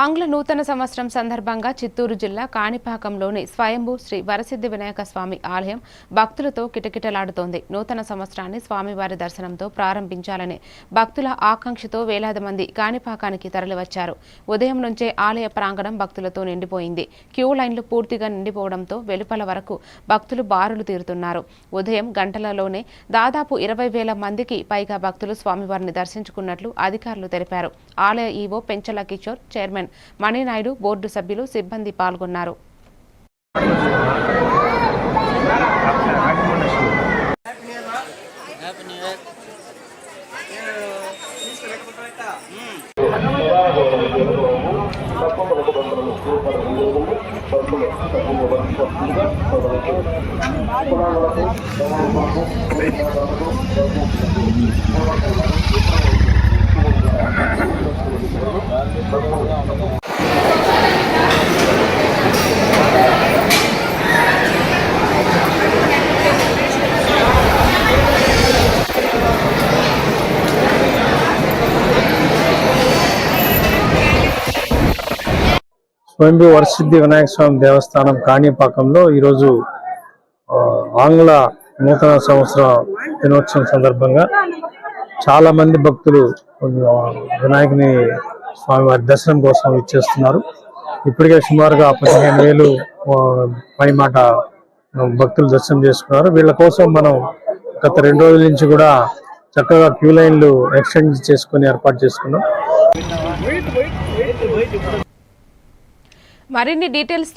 ఆంగ్ల నూతన సంవత్సరం సందర్భంగా చిత్తూరు జిల్లా కాణిపాకంలోని స్వయంభూ శ్రీ వరసిద్ధి వినాయక స్వామి ఆలయం భక్తులతో కిటకిటలాడుతోంది. నూతన సంవత్సరాన్ని స్వామివారి దర్శనంతో ప్రారంభించాలని భక్తుల ఆకాంక్షతో వేలాది మంది కాణిపాకానికి తరలివచ్చారు. ఉదయం నుంచే ఆలయ ప్రాంగణం భక్తులతో నిండిపోయింది. క్యూ లైన్లు పూర్తిగా నిండిపోవడంతో వెలుపల వరకు భక్తులు బారులు తీరుతున్నారు. ఉదయం గంటలలోనే దాదాపు ఇరవై వేల మందికి పైగా భక్తులు స్వామివారిని దర్శించుకున్నట్లు అధికారులు తెలిపారు. ఆలయ E O Penchala Kishore chairman Maninaidu board సభ్యులు సిబ్బంది పాల్గొన్నారు. స్వయంభూ వరసిద్ధి వినాయక స్వామి దేవస్థానం కాణిపాకంలో ఈరోజు ఆ, ఆంగ్ల నూతన సంవత్సర దినోత్సవం సందర్భంగా చాలా మంది భక్తులు వినాయకుని స్వామివారి దర్శనం కోసం ఇచ్చేస్తున్నారు. ఇప్పటికే సుమారుగా పదిహేను వేలు పైమాట భక్తులు దర్శనం చేసుకున్నారు. వీళ్ళ కోసం మనం గత రెండు రోజుల నుంచి కూడా చక్కగా క్యూ లైన్లు ఎక్స్టెండ్ చేసుకుని ఏర్పాటు చేసుకున్నాం. మరిన్ని డీటెయిల్స్